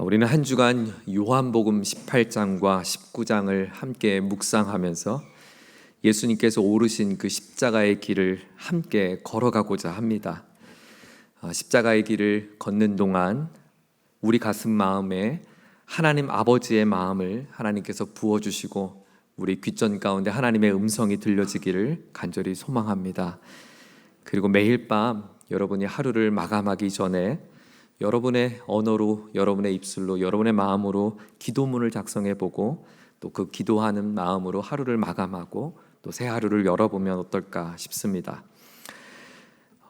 우리는 한 주간 요한복음 18장과 19장을 함께 묵상하면서 예수님께서 오르신 그 십자가의 길을 함께 걸어가고자 합니다. 아, 십자가의 길을 걷는 동안 우리 가슴 마음에 하나님 아버지의 마음을 하나님께서 부어주시고 우리 귓전 가운데 하나님의 음성이 들려지기를 간절히 소망합니다. 그리고 매일 밤 여러분이 하루를 마감하기 전에 여러분의 언어로, 여러분의 입술로, 여러분의 마음으로 기도문을 작성해 보고 또 그 기도하는 마음으로 하루를 마감하고 또 새 하루를 열어보면 어떨까 싶습니다.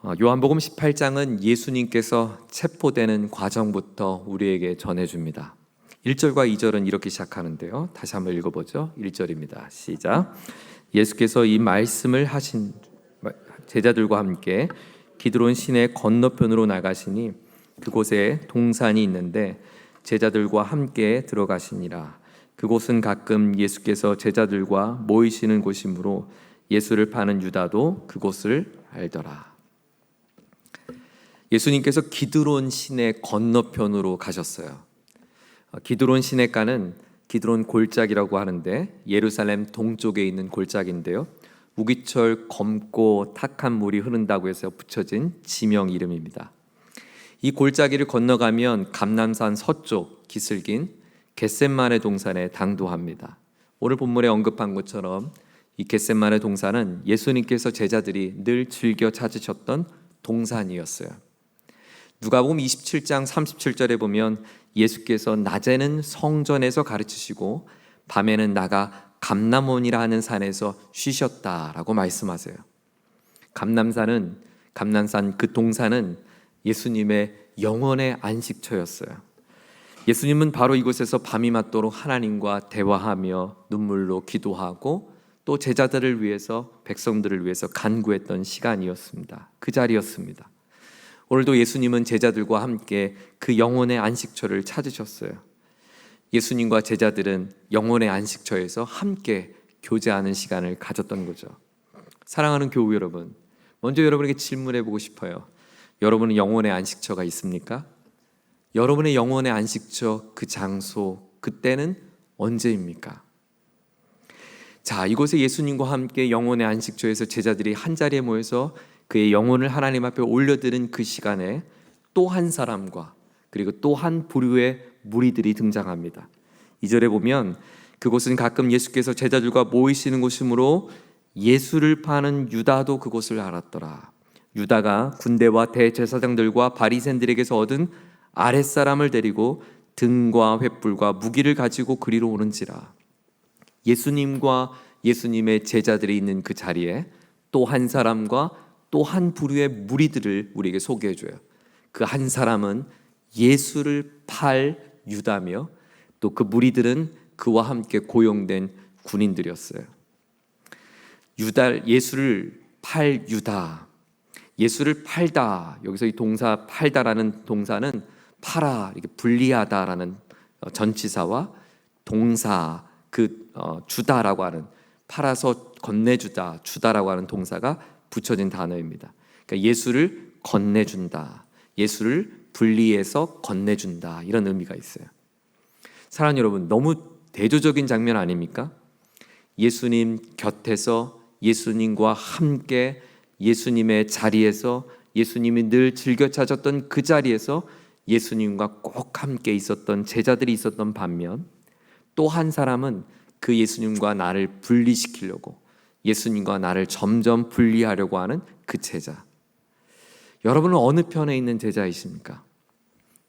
어, 요한복음 18장은 예수님께서 체포되는 과정부터 우리에게 전해줍니다. 1절과 2절은 이렇게 시작하는데요. 다시 한번 읽어보죠. 1절입니다. 시작. 예수께서 이 말씀을 하신 제자들과 함께 기드론 시내 건너편으로 나가시니 그곳에 동산이 있는데 제자들과 함께 들어가시니라. 그곳은 가끔 예수께서 제자들과 모이시는 곳이므로 예수를 파는 유다도 그곳을 알더라. 예수님께서 기드론 시내 건너편으로 가셨어요. 기드론 시내가는 기드론 골짜기라고 하는데 예루살렘 동쪽에 있는 골짜기인데요. 우기철 검고 탁한 물이 흐른다고 해서 붙여진 지명 이름입니다. 이 골짜기를 건너가면 감남산 서쪽 기슭인 겟셋만의 동산에 당도합니다. 오늘 본문에 언급한 것처럼 이 겟셋만의 동산은 예수님께서 제자들이 늘 즐겨 찾으셨던 동산이었어요. 누가복음 27장 37절에 보면 예수께서 낮에는 성전에서 가르치시고 밤에는 나가 감남원이라 하는 산에서 쉬셨다라고 말씀하세요. 감남산은 감남산 그 동산은 예수님의 영원의 안식처였어요. 예수님은 바로 이곳에서 밤이 맞도록 하나님과 대화하며 눈물로 기도하고 또 제자들을 위해서 백성들을 위해서 간구했던 시간이었습니다. 그 자리였습니다. 오늘도 예수님은 제자들과 함께 그 영혼의 안식처를 찾으셨어요. 예수님과 제자들은 영혼의 안식처에서 함께 교제하는 시간을 가졌던 거죠. 사랑하는 교우 여러분, 먼저 여러분에게 질문해 보고 싶어요. 여러분은 영혼의 안식처가 있습니까? 여러분의 영혼의 안식처 그 장소 그때는 언제입니까? 자, 이곳에 예수님과 함께 영혼의 안식처에서 제자들이 한 자리에 모여서 그의 영혼을 하나님 앞에 올려드린 그 시간에 또 한 사람과 그리고 또 한 부류의 무리들이 등장합니다. 이절에 보면 그곳은 가끔 예수께서 제자들과 모이시는 곳이므로 예수를 파는 유다도 그곳을 알았더라. 유다가 군대와 대제사장들과 바리새인들에게서 얻은 아랫사람을 데리고 등과 횃불과 무기를 가지고 그리로 오는지라 예수님과 예수님의 제자들이 있는 그 자리에 또 한 사람과 또 한 부류의 무리들을 우리에게 소개해 줘요. 그 한 사람은 예수를 팔 유다며 또 그 무리들은 그와 함께 고용된 군인들이었어요. 유다 예수를 팔 유다 예수를 팔다 여기서 이 동사 팔다라는 동사는 팔아 이렇게 분리하다라는 어, 전치사와 동사 그 어, 주다라고 하는 팔아서 건네주다 주다라고 하는 동사가 붙여진 단어입니다. 그러니까 예수를 건네준다, 예수를 분리해서 건네준다 이런 의미가 있어요. 사랑 여러분 너무 대조적인 장면 아닙니까? 예수님 곁에서 예수님과 함께 예수님의 자리에서 예수님이 늘 즐겨 찾았던 그 자리에서 예수님과 꼭 함께 있었던 제자들이 있었던 반면 또 한 사람은 그 예수님과 나를 분리시키려고 예수님과 나를 점점 분리하려고 하는 그 제자. 여러분은 어느 편에 있는 제자이십니까?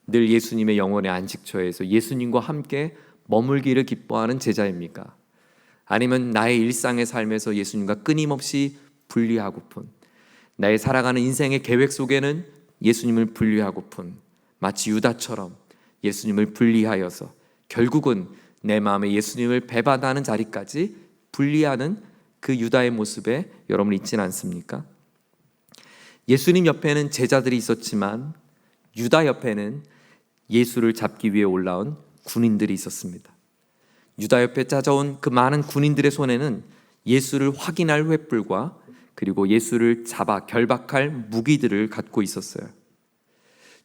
늘 예수님의 영혼의 안식처에서 예수님과 함께 머물기를 기뻐하는 제자입니까? 아니면 나의 일상의 삶에서 예수님과 끊임없이 분리하고픈 나의 살아가는 인생의 계획 속에는 예수님을 분리하고픈 마치 유다처럼 예수님을 분리하여서 결국은 내 마음에 예수님을 배반하는 자리까지 분리하는 그 유다의 모습에 여러분 있진 않습니까? 예수님 옆에는 제자들이 있었지만 유다 옆에는 예수를 잡기 위해 올라온 군인들이 있었습니다. 유다 옆에 찾아온 그 많은 군인들의 손에는 예수를 확인할 횃불과 그리고 예수를 잡아 결박할 무기들을 갖고 있었어요.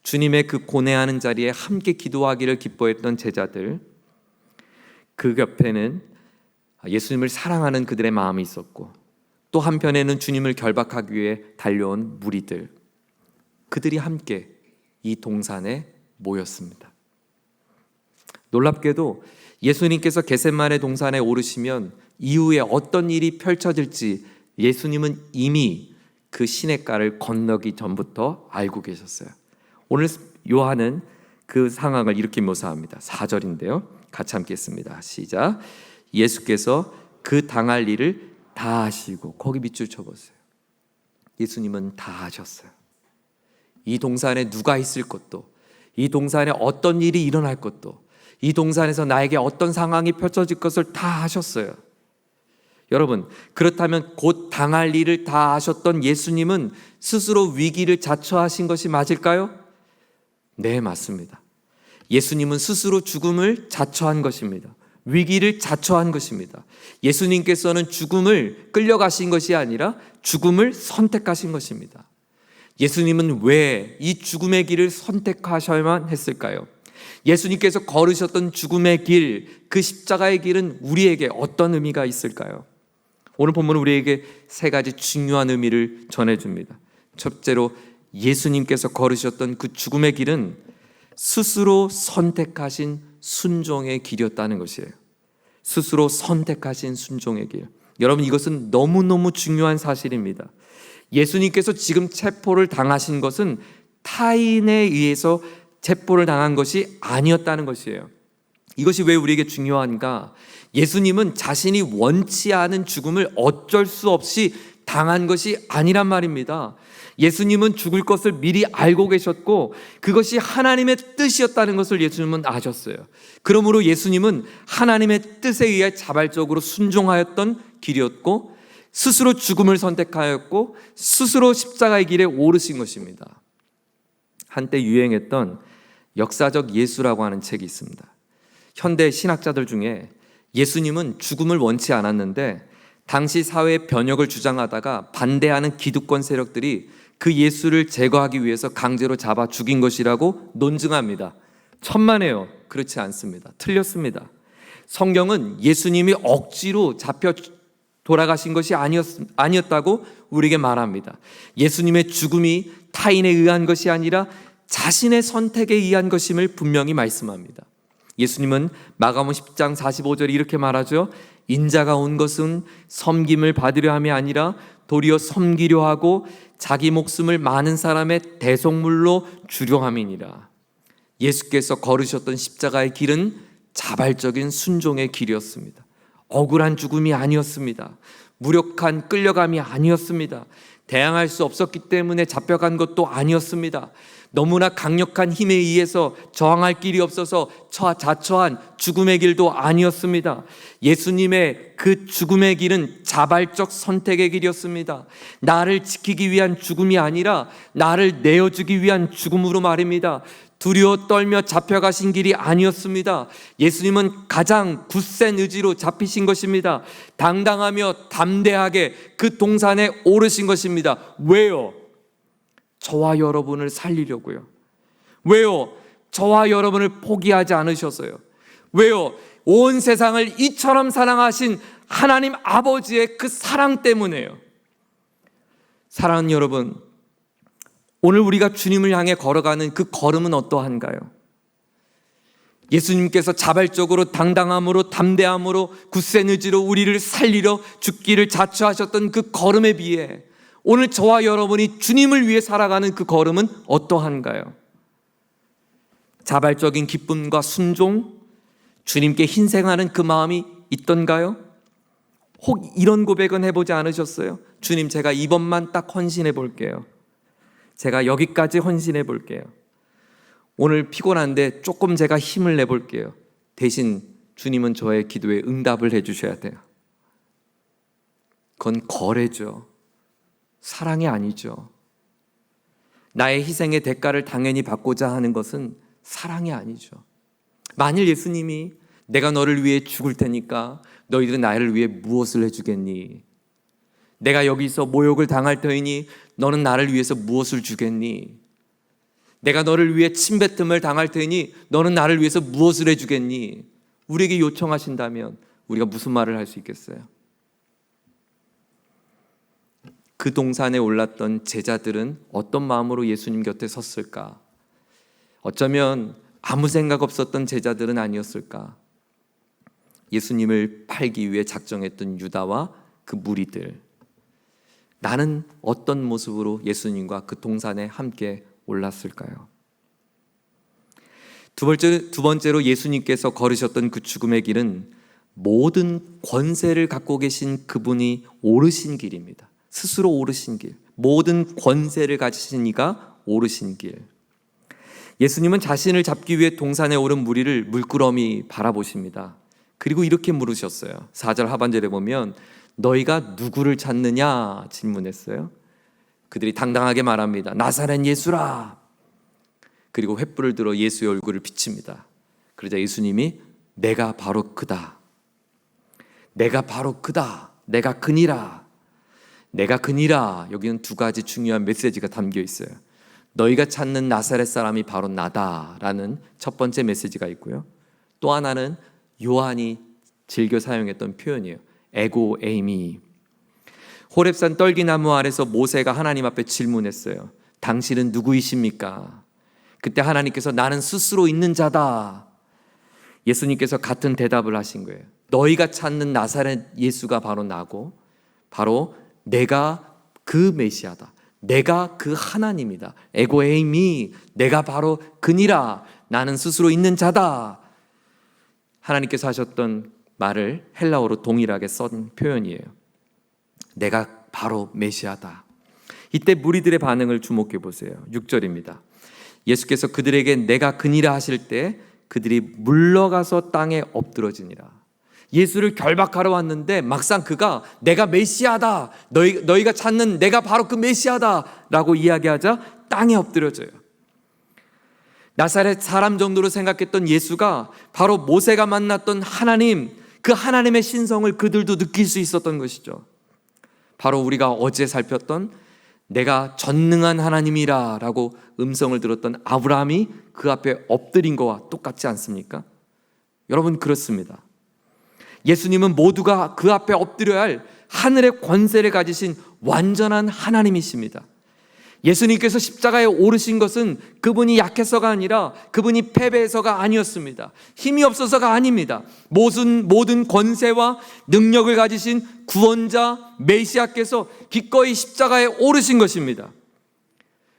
주님의 그 고뇌하는 자리에 함께 기도하기를 기뻐했던 제자들, 그 옆에는 예수님을 사랑하는 그들의 마음이 있었고, 또 한편에는 주님을 결박하기 위해 달려온 무리들, 그들이 함께 이 동산에 모였습니다. 놀랍게도 예수님께서 게셋만의 동산에 오르시면 이후에 어떤 일이 펼쳐질지 예수님은 이미 그 시냇가를 건너기 전부터 알고 계셨어요. 오늘 요한은 그 상황을 이렇게 묘사합니다. 4절인데요. 같이 함께했습니다. 시작. 예수께서 그 당할 일을 다 하시고 거기 밑줄 쳐보세요. 예수님은 다 하셨어요. 이 동산에 누가 있을 것도, 이 동산에 어떤 일이 일어날 것도, 이 동산에서 나에게 어떤 상황이 펼쳐질 것을 다 하셨어요. 여러분, 그렇다면 곧 당할 일을 다 하셨던 예수님은 스스로 위기를 자처하신 것이 맞을까요? 네, 맞습니다. 예수님은 스스로 죽음을 자처한 것입니다. 위기를 자처한 것입니다. 예수님께서는 죽음을 끌려가신 것이 아니라 죽음을 선택하신 것입니다. 예수님은 왜 이 죽음의 길을 선택하셔야만 했을까요? 예수님께서 걸으셨던 죽음의 길, 그 십자가의 길은 우리에게 어떤 의미가 있을까요? 오늘 본문은 우리에게 세 가지 중요한 의미를 전해줍니다. 첫째로 예수님께서 걸으셨던 그 죽음의 길은 스스로 선택하신 순종의 길이었다는 것이에요. 스스로 선택하신 순종의 길. 여러분 이것은 너무너무 중요한 사실입니다. 예수님께서 지금 체포를 당하신 것은 타인에 의해서 체포를 당한 것이 아니었다는 것이에요. 이것이 왜 우리에게 중요한가? 예수님은 자신이 원치 않은 죽음을 어쩔 수 없이 당한 것이 아니란 말입니다. 예수님은 죽을 것을 미리 알고 계셨고 그것이 하나님의 뜻이었다는 것을 예수님은 아셨어요. 그러므로 예수님은 하나님의 뜻에 의해 자발적으로 순종하였던 길이었고 스스로 죽음을 선택하였고 스스로 십자가의 길에 오르신 것입니다. 한때 유행했던 역사적 예수라고 하는 책이 있습니다. 현대 신학자들 중에 예수님은 죽음을 원치 않았는데 당시 사회의 변혁을 주장하다가 반대하는 기득권 세력들이 그 예수를 제거하기 위해서 강제로 잡아 죽인 것이라고 논증합니다. 천만에요. 그렇지 않습니다. 틀렸습니다. 성경은 예수님이 억지로 잡혀 돌아가신 것이 아니었, 아니었다고 우리에게 말합니다. 예수님의 죽음이 타인에 의한 것이 아니라 자신의 선택에 의한 것임을 분명히 말씀합니다. 예수님은 마가음 10장 45절에 이렇게 말하죠. 인자가 온 것은 섬김을 받으려 함이 아니라 도리어 섬기려 하고 자기 목숨을 많은 사람의 대속물로 주려 함이니라. 예수께서 걸으셨던 십자가의 길은 자발적인 순종의 길이었습니다. 억울한 죽음이 아니었습니다. 무력한 끌려감이 아니었습니다. 대항할 수 없었기 때문에 잡혀간 것도 아니었습니다. 너무나 강력한 힘에 의해서 저항할 길이 없어서 자처한 죽음의 길도 아니었습니다. 예수님의 그 죽음의 길은 자발적 선택의 길이었습니다. 나를 지키기 위한 죽음이 아니라 나를 내어주기 위한 죽음으로 말입니다. 두려워 떨며 잡혀가신 길이 아니었습니다. 예수님은 가장 굳센 의지로 잡히신 것입니다. 당당하며 담대하게 그 동산에 오르신 것입니다. 왜요? 저와 여러분을 살리려고요. 왜요? 저와 여러분을 포기하지 않으셨어요. 왜요? 온 세상을 이처럼 사랑하신 하나님 아버지의 그 사랑 때문에요. 사랑하는 여러분, 오늘 우리가 주님을 향해 걸어가는 그 걸음은 어떠한가요? 예수님께서 자발적으로 당당함으로 담대함으로 굳센 의지로 우리를 살리려 죽기를 자처하셨던 그 걸음에 비해 오늘 저와 여러분이 주님을 위해 살아가는 그 걸음은 어떠한가요? 자발적인 기쁨과 순종, 주님께 희생하는 그 마음이 있던가요? 혹 이런 고백은 해보지 않으셨어요? 주님, 제가 이번만 딱 헌신해 볼게요. 제가 여기까지 헌신해 볼게요. 오늘 피곤한데 조금 제가 힘을 내 볼게요. 대신 주님은 저의 기도에 응답을 해 주셔야 돼요. 그건 거래죠. 사랑이 아니죠. 나의 희생의 대가를 당연히 받고자 하는 것은 사랑이 아니죠. 만일 예수님이 내가 너를 위해 죽을 테니까 너희들은 나를 위해 무엇을 해주겠니? 내가 여기서 모욕을 당할 터이니 너는 나를 위해서 무엇을 주겠니? 내가 너를 위해 침뱉음을 당할 테니 너는 나를 위해서 무엇을 해주겠니? 우리에게 요청하신다면 우리가 무슨 말을 할 수 있겠어요? 그 동산에 올랐던 제자들은 어떤 마음으로 예수님 곁에 섰을까? 어쩌면 아무 생각 없었던 제자들은 아니었을까? 예수님을 팔기 위해 작정했던 유다와 그 무리들. 나는 어떤 모습으로 예수님과 그 동산에 함께 올랐을까요? 두 번째 두 번째로 예수님께서 걸으셨던 그 죽음의 길은 모든 권세를 갖고 계신 그분이 오르신 길입니다. 스스로 오르신 길. 모든 권세를 가지신 이가 오르신 길. 예수님은 자신을 잡기 위해 동산에 오른 무리를 물끄러미 바라보십니다. 그리고 이렇게 물으셨어요. 4절 하반절에 보면 너희가 누구를 찾느냐 질문했어요. 그들이 당당하게 말합니다. 나사렛 예수라. 그리고 횃불을 들어 예수의 얼굴을 비칩니다. 그러자 예수님이 내가 바로 그다. 내가 바로 그다. 내가 그니라. 내가 그니라. 여기는 두 가지 중요한 메시지가 담겨 있어요. 너희가 찾는 나사렛 사람이 바로 나다라는 첫 번째 메시지가 있고요. 또 하나는 요한이 즐겨 사용했던 표현이에요. 에고 에이미. 호렙산 떨기나무 아래서 모세가 하나님 앞에 질문했어요. 당신은 누구이십니까? 그때 하나님께서 나는 스스로 있는 자다. 예수님께서 같은 대답을 하신 거예요. 너희가 찾는 나사렛 예수가 바로 나고 바로 내가 그 메시아다. 내가 그 하나님이다. 에고에임이 내가 바로 그니라. 나는 스스로 있는 자다. 하나님께서 하셨던 말을 헬라어로 동일하게 쓴 표현이에요. 내가 바로 메시아다. 이때 무리들의 반응을 주목해 보세요. 6절입니다. 예수께서 그들에게 내가 그니라 하실 때 그들이 물러가서 땅에 엎드러지니라. 예수를 결박하러 왔는데 막상 그가 내가 메시아다. 너희, 너희가 찾는 내가 바로 그 메시아다. 라고 이야기하자 땅에 엎드려져요. 나사렛 사람 정도로 생각했던 예수가 바로 모세가 만났던 하나님, 그 하나님의 신성을 그들도 느낄 수 있었던 것이죠. 바로 우리가 어제 살폈던 내가 전능한 하나님이라 라고 음성을 들었던 아브라함이 그 앞에 엎드린 거와 똑같지 않습니까? 여러분, 그렇습니다. 예수님은 모두가 그 앞에 엎드려야 할 하늘의 권세를 가지신 완전한 하나님이십니다. 예수님께서 십자가에 오르신 것은 그분이 약해서가 아니라 그분이 패배해서가 아니었습니다. 힘이 없어서가 아닙니다. 모든, 모든 권세와 능력을 가지신 구원자 메시아께서 기꺼이 십자가에 오르신 것입니다.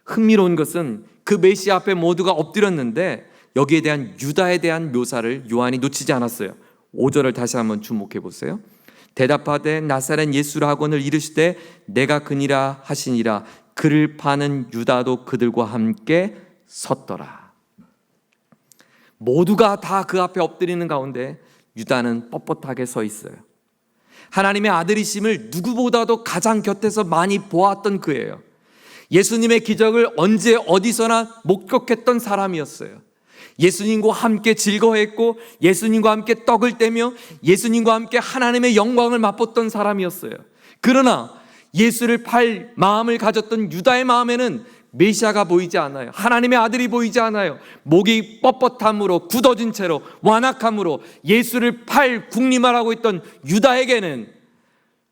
흥미로운 것은 그 메시아 앞에 모두가 엎드렸는데 여기에 대한 유다에 대한 묘사를 요한이 놓치지 않았어요. 5절을 다시 한번 주목해 보세요. 대답하되 나사렛 예수라 하거늘 이르시되 내가 그니라 하시니라 그를 파는 유다도 그들과 함께 섰더라. 모두가 다 그 앞에 엎드리는 가운데 유다는 뻣뻣하게 서 있어요. 하나님의 아들이심을 누구보다도 가장 곁에서 많이 보았던 그예요. 예수님의 기적을 언제 어디서나 목격했던 사람이었어요. 예수님과 함께 즐거워했고 예수님과 함께 떡을 떼며 예수님과 함께 하나님의 영광을 맛봤던 사람이었어요. 그러나 예수를 팔 마음을 가졌던 유다의 마음에는 메시아가 보이지 않아요. 하나님의 아들이 보이지 않아요. 목이 뻣뻣함으로 굳어진 채로 완악함으로 예수를 팔 국림하라고 있던 유다에게는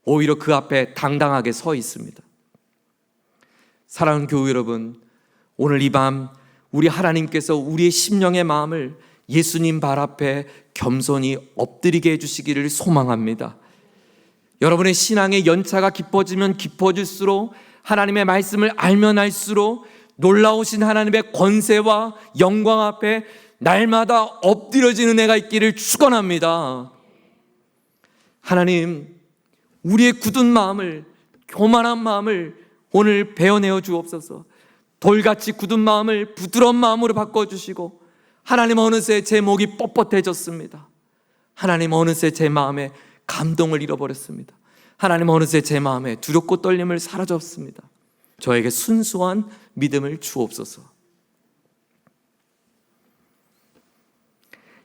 오히려 그 앞에 당당하게 서 있습니다. 사랑하는 교우 여러분, 오늘 이 밤 우리 하나님께서 우리의 심령의 마음을 예수님 발 앞에 겸손히 엎드리게 해주시기를 소망합니다. 여러분의 신앙의 연차가 깊어지면 깊어질수록 하나님의 말씀을 알면 알수록 놀라우신 하나님의 권세와 영광 앞에 날마다 엎드려지는 애가 있기를 축원합니다. 하나님, 우리의 굳은 마음을 교만한 마음을 오늘 베어내어 주옵소서. 돌같이 굳은 마음을 부드러운 마음으로 바꿔주시고 하나님 어느새 제 목이 뻣뻣해졌습니다. 하나님 어느새 제 마음에 감동을 잃어버렸습니다. 하나님 어느새 제 마음에 두렵고 떨림을 사라졌습니다. 저에게 순수한 믿음을 주옵소서.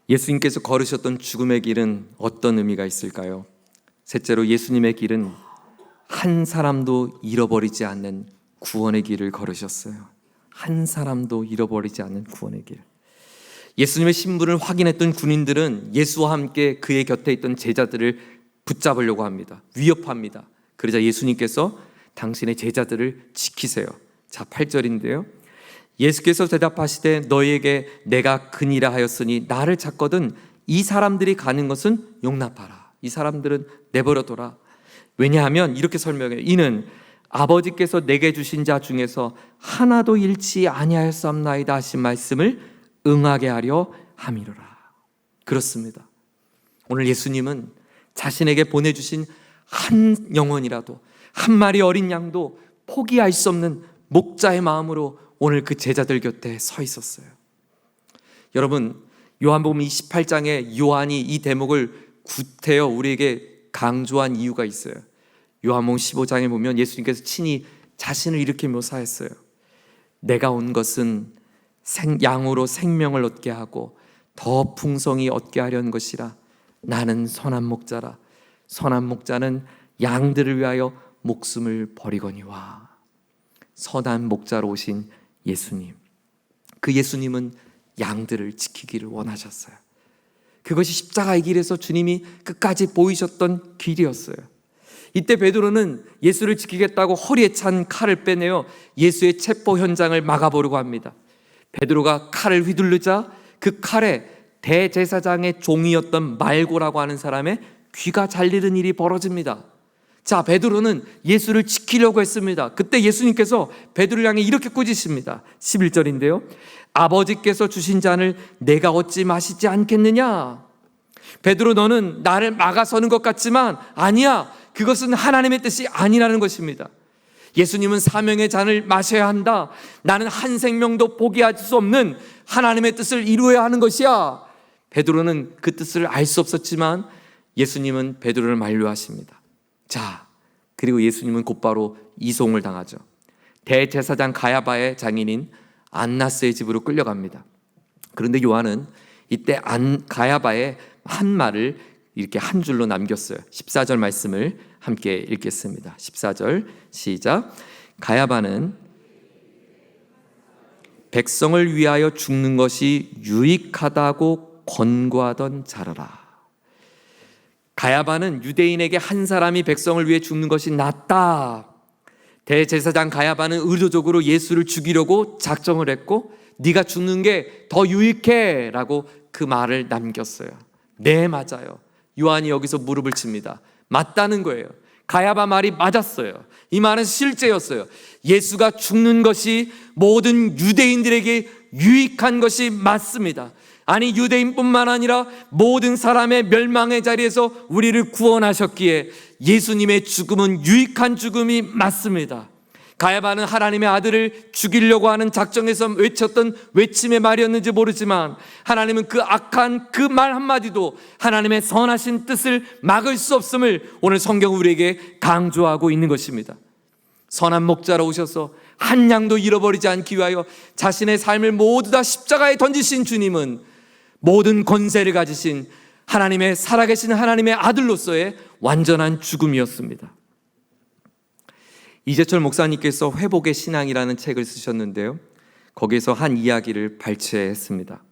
예수님께서 걸으셨던 죽음의 길은 어떤 의미가 있을까요? 셋째로 예수님의 길은 한 사람도 잃어버리지 않는 구원의 길을 걸으셨어요. 한 사람도 잃어버리지 않는 구원의 길. 예수님의 신분을 확인했던 군인들은 예수와 함께 그의 곁에 있던 제자들을 붙잡으려고 합니다. 위협합니다. 그러자 예수님께서 당신의 제자들을 지키세요. 자, 8절인데요. 예수께서 대답하시되 너희에게 내가 근이라 하였으니 나를 찾거든 이 사람들이 가는 것은 용납하라. 이 사람들은 내버려둬라. 왜냐하면 이렇게 설명해요. 이는 아버지께서 내게 주신 자 중에서 하나도 잃지 아니하였사옵나이다 하신 말씀을 응하게 하려 함이로라. 그렇습니다. 오늘 예수님은 자신에게 보내주신 한 영혼이라도 한 마리 어린 양도 포기할 수 없는 목자의 마음으로 오늘 그 제자들 곁에 서 있었어요. 여러분 요한복음 28장에 요한이 이 대목을 구태여 우리에게 강조한 이유가 있어요. 요한복음 15장에 보면 예수님께서 친히 자신을 이렇게 묘사했어요. 내가 온 것은 생, 양으로 생명을 얻게 하고 더 풍성히 얻게 하려는 것이라. 나는 선한 목자라. 선한 목자는 양들을 위하여 목숨을 버리거니와. 선한 목자로 오신 예수님. 그 예수님은 양들을 지키기를 원하셨어요. 그것이 십자가의 길에서 주님이 끝까지 보이셨던 길이었어요. 이때 베드로는 예수를 지키겠다고 허리에 찬 칼을 빼내어 예수의 체포 현장을 막아보려고 합니다. 베드로가 칼을 휘둘르자 그 칼에 대제사장의 종이었던 말고라고 하는 사람의 귀가 잘리는 일이 벌어집니다. 자, 베드로는 예수를 지키려고 했습니다. 그때 예수님께서 베드로를 향해 이렇게 꾸짖습니다. 11절인데요. 아버지께서 주신 잔을 내가 얻지 마시지 않겠느냐? 베드로 너는 나를 막아서는 것 같지만 아니야. 그것은 하나님의 뜻이 아니라는 것입니다. 예수님은 사명의 잔을 마셔야 한다. 나는 한 생명도 포기할 수 없는 하나님의 뜻을 이루어야 하는 것이야. 베드로는 그 뜻을 알 수 없었지만 예수님은 베드로를 만류하십니다. 자, 그리고 예수님은 곧바로 이송을 당하죠. 대제사장 가야바의 장인인 안나스의 집으로 끌려갑니다. 그런데 요한은 이때 안 가야바의 한 말을 이렇게 한 줄로 남겼어요. 14절 말씀을 함께 읽겠습니다. 14절 시작. 가야바는 백성을 위하여 죽는 것이 유익하다고 권고하던 자라라. 가야바는 유대인에게 한 사람이 백성을 위해 죽는 것이 낫다. 대제사장 가야바는 의도적으로 예수를 죽이려고 작정을 했고 네가 죽는 게 더 유익해라고 그 말을 남겼어요. 네, 맞아요. 요한이 여기서 무릎을 칩니다. 맞다는 거예요. 가야바 말이 맞았어요. 이 말은 실제였어요. 예수가 죽는 것이 모든 유대인들에게 유익한 것이 맞습니다. 아니 유대인뿐만 아니라 모든 사람의 멸망의 자리에서 우리를 구원하셨기에 예수님의 죽음은 유익한 죽음이 맞습니다. 가야바는 하나님의 아들을 죽이려고 하는 작정에서 외쳤던 외침의 말이었는지 모르지만 하나님은 그 악한 그 말 한마디도 하나님의 선하신 뜻을 막을 수 없음을 오늘 성경 우리에게 강조하고 있는 것입니다. 선한 목자로 오셔서 한 양도 잃어버리지 않기 위하여 자신의 삶을 모두 다 십자가에 던지신 주님은 모든 권세를 가지신 하나님의 살아계신 하나님의 아들로서의 완전한 죽음이었습니다. 이재철 목사님께서 회복의 신앙이라는 책을 쓰셨는데요. 거기에서 한 이야기를 발췌했습니다.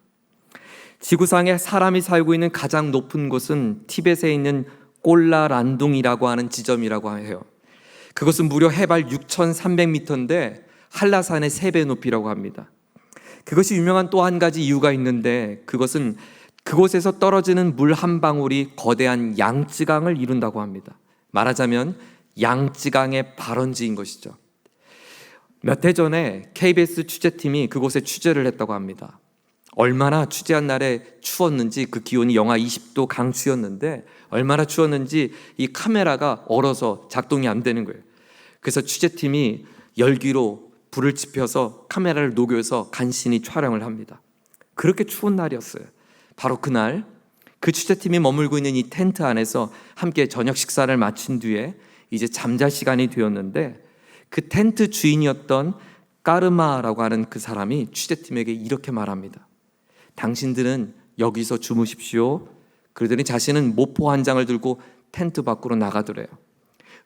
지구상에 사람이 살고 있는 가장 높은 곳은 티벳에 있는 꼴라란둥이라고 하는 지점이라고 해요. 그것은 무려 해발 6,300m인데 한라산의 3배 높이라고 합니다. 그것이 유명한 또 한 가지 이유가 있는데 그것은 그곳에서 떨어지는 물 한 방울이 거대한 양쯔강을 이룬다고 합니다. 말하자면 양쯔강의 발원지인 것이죠. 몇 해 전에 KBS 취재팀이 그곳에 취재를 했다고 합니다. 얼마나 취재한 날에 추웠는지 그 기온이 영하 20도 강추였는데 얼마나 추웠는지 이 카메라가 얼어서 작동이 안 되는 거예요. 그래서 취재팀이 열기로 불을 지펴서 카메라를 녹여서 간신히 촬영을 합니다. 그렇게 추운 날이었어요. 바로 그날 그 취재팀이 머물고 있는 이 텐트 안에서 함께 저녁 식사를 마친 뒤에 이제 잠잘 시간이 되었는데 그 텐트 주인이었던 까르마라고 하는 그 사람이 취재팀에게 이렇게 말합니다. 당신들은 여기서 주무십시오. 그러더니 자신은 모포 한 장을 들고 텐트 밖으로 나가더래요.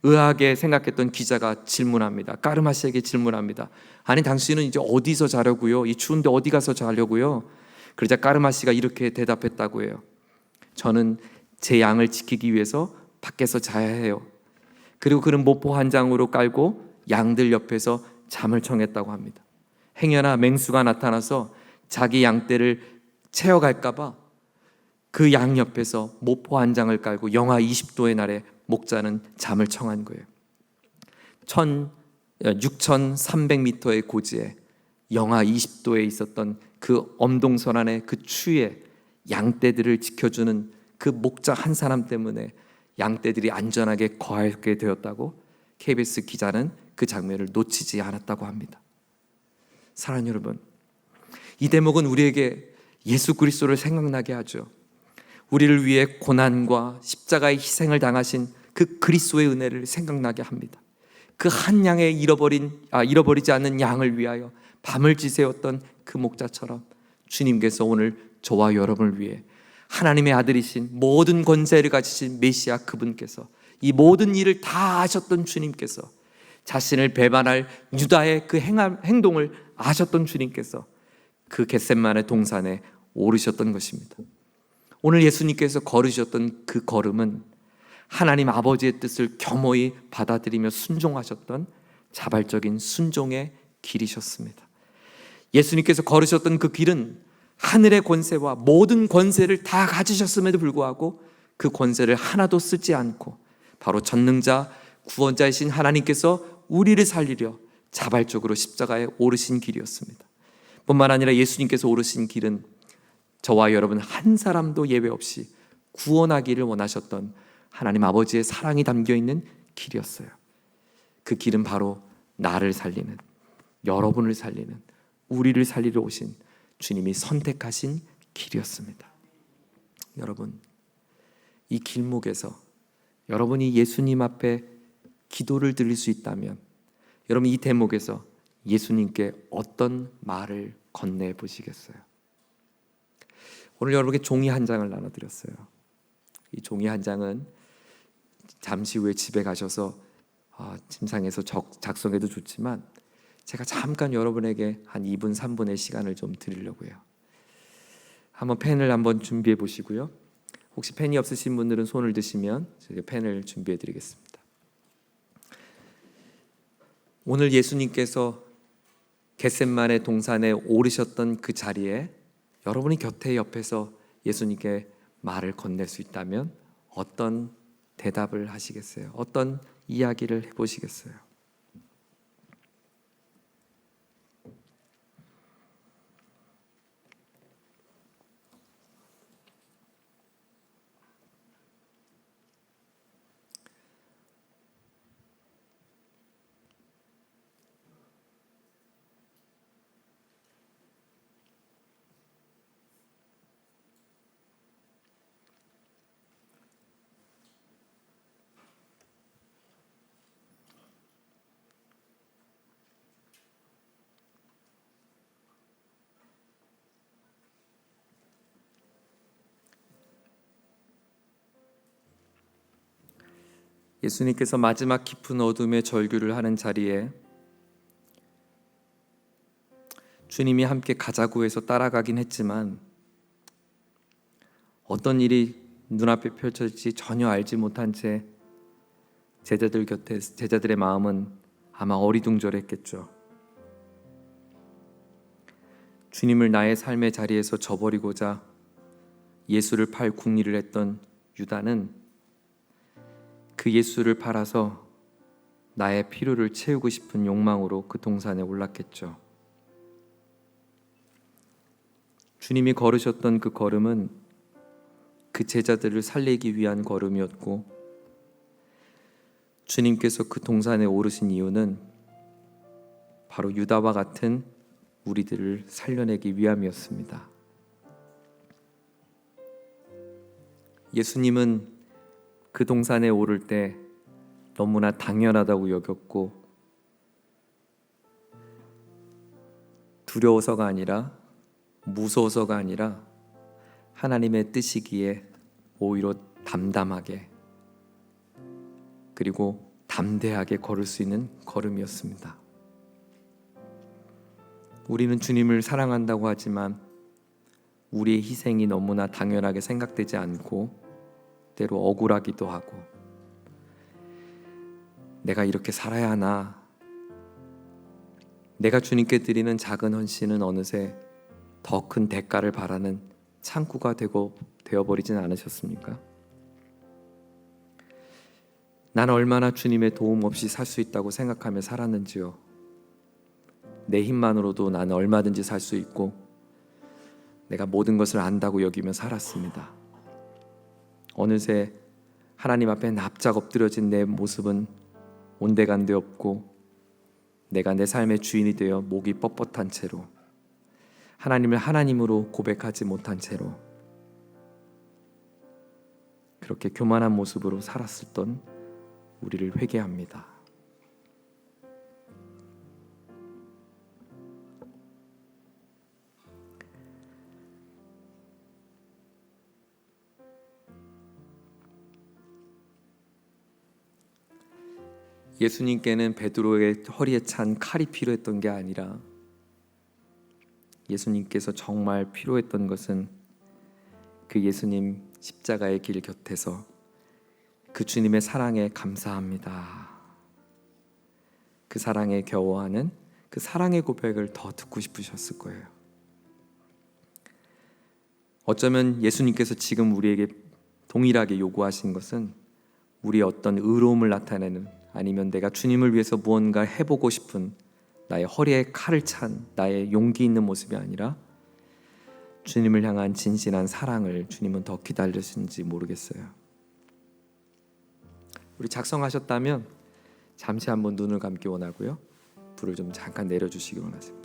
의아하게 생각했던 기자가 질문합니다. 까르마시에게 질문합니다. 아니 당신은 이제 어디서 자려고요? 이 추운데 어디 가서 자려고요? 그러자 까르마시가 이렇게 대답했다고 해요. 저는 제 양을 지키기 위해서 밖에서 자야 해요. 그리고 그는 모포 한 장으로 깔고 양들 옆에서 잠을 청했다고 합니다. 행여나 맹수가 나타나서 자기 양떼를 채워갈까봐 그 양 옆에서 모포 한 장을 깔고 영하 20도의 날에 목자는 잠을 청한 거예요. 6,300m의 고지에 영하 20도에 있었던 그 엄동설안의 그 추위에 양떼들을 지켜주는 그 목자 한 사람 때문에 양떼들이 안전하게 거하게 되었다고 KBS 기자는 그 장면을 놓치지 않았다고 합니다. 사랑하는 여러분, 이 대목은 우리에게 예수 그리스도를 생각나게 하죠. 우리를 위해 고난과 십자가의 희생을 당하신 그 그리스도의 은혜를 생각나게 합니다. 그 한 양의 잃어버린 아 잃어버리지 않는 양을 위하여 밤을 지새웠던 그 목자처럼 주님께서 오늘 저와 여러분을 위해 하나님의 아들이신 모든 권세를 가지신 메시아 그분께서 이 모든 일을 다 하셨던 주님께서 자신을 배반할 유다의 그 행동을 아셨던 주님께서 그 겟셋만의 동산에 오르셨던 것입니다. 오늘 예수님께서 걸으셨던 그 걸음은 하나님 아버지의 뜻을 겸허히 받아들이며 순종하셨던 자발적인 순종의 길이셨습니다. 예수님께서 걸으셨던 그 길은 하늘의 권세와 모든 권세를 다 가지셨음에도 불구하고 그 권세를 하나도 쓰지 않고 바로 전능자 구원자이신 하나님께서 우리를 살리려 자발적으로 십자가에 오르신 길이었습니다. 뿐만 아니라 예수님께서 오르신 길은 저와 여러분 한 사람도 예외 없이 구원하기를 원하셨던 하나님 아버지의 사랑이 담겨 있는 길이었어요. 그 길은 바로 나를 살리는 여러분을 살리는 우리를 살리러 오신 주님이 선택하신 길이었습니다. 여러분, 이 길목에서 여러분이 예수님 앞에 기도를 드릴 수 있다면 여러분 이 대목에서 예수님께 어떤 말을 건네 보시겠어요? 오늘 여러분께 종이 한 장을 나눠 드렸어요. 이 종이 한 장은 잠시 후에 집에 가셔서 아, 침상에서 작성해도 좋지만 제가 잠깐 여러분에게 한 2분 3분의 시간을 좀 드리려고요. 한번 펜을 한번 준비해 보시고요. 혹시 펜이 없으신 분들은 손을 드시면 제가 펜을 준비해 드리겠습니다. 오늘 예수님께서 겟셋만의 동산에 오르셨던 그 자리에 여러분이 곁에 옆에서 예수님께 말을 건넬 수 있다면 어떤 대답을 하시겠어요? 어떤 이야기를 해보시겠어요? 예수님께서 마지막 깊은 어둠의 절규를 하는 자리에 주님이 함께 가자고 해서 따라가긴 했지만 어떤 일이 눈앞에 펼쳐질지 전혀 알지 못한 채 제자들 곁에 제자들의 마음은 아마 어리둥절했겠죠. 주님을 나의 삶의 자리에서 저버리고자 예수를 팔 궁리를 했던 유다는 그 예수를 팔아서 나의 필요를 채우고 싶은 욕망으로 그 동산에 올랐겠죠. 주님이 걸으셨던 그 걸음은 그 제자들을 살리기 위한 걸음이었고 주님께서 그 동산에 오르신 이유는 바로 유다와 같은 우리들을 살려내기 위함이었습니다. 예수님은 그 동산에 오를 때 너무나 당연하다고 여겼고 두려워서가 아니라 무서워서가 아니라 하나님의 뜻이기에 오히려 담담하게 그리고 담대하게 걸을 수 있는 걸음이었습니다. 우리는 주님을 사랑한다고 하지만 우리의 희생이 너무나 당연하게 생각되지 않고 때로 억울하기도 하고 내가 이렇게 살아야 하나 내가 주님께 드리는 작은 헌신은 어느새 더 큰 대가를 바라는 창구가 되고 되어버리진 않으셨습니까? 난 얼마나 주님의 도움 없이 살 수 있다고 생각하며 살았는지요. 내 힘만으로도 나는 얼마든지 살 수 있고 내가 모든 것을 안다고 여기며 살았습니다. 어느새 하나님 앞에 납작 엎드려진 내 모습은 온데간데 없고 내가 내 삶의 주인이 되어 목이 뻣뻣한 채로 하나님을 하나님으로 고백하지 못한 채로 그렇게 교만한 모습으로 살았었던 우리를 회개합니다. 예수님께는 베드로의 허리에 찬 칼이 필요했던 게 아니라 예수님께서 정말 필요했던 것은 그 예수님 십자가의 길 곁에서 그 주님의 사랑에 감사합니다. 그 사랑에 겨워하는 그 사랑의 고백을 더 듣고 싶으셨을 거예요. 어쩌면 예수님께서 지금 우리에게 동일하게 요구하신 것은 우리의 어떤 의로움을 나타내는 아니면 내가 주님을 위해서 무언가 해보고 싶은 나의 허리에 칼을 찬 나의 용기 있는 모습이 아니라 주님을 향한 진실한 사랑을 주님은 더 기다리시는지 모르겠어요. 우리 작성하셨다면 잠시 한번 눈을 감기 원하고요. 불을 좀 잠깐 내려주시기 원하세요.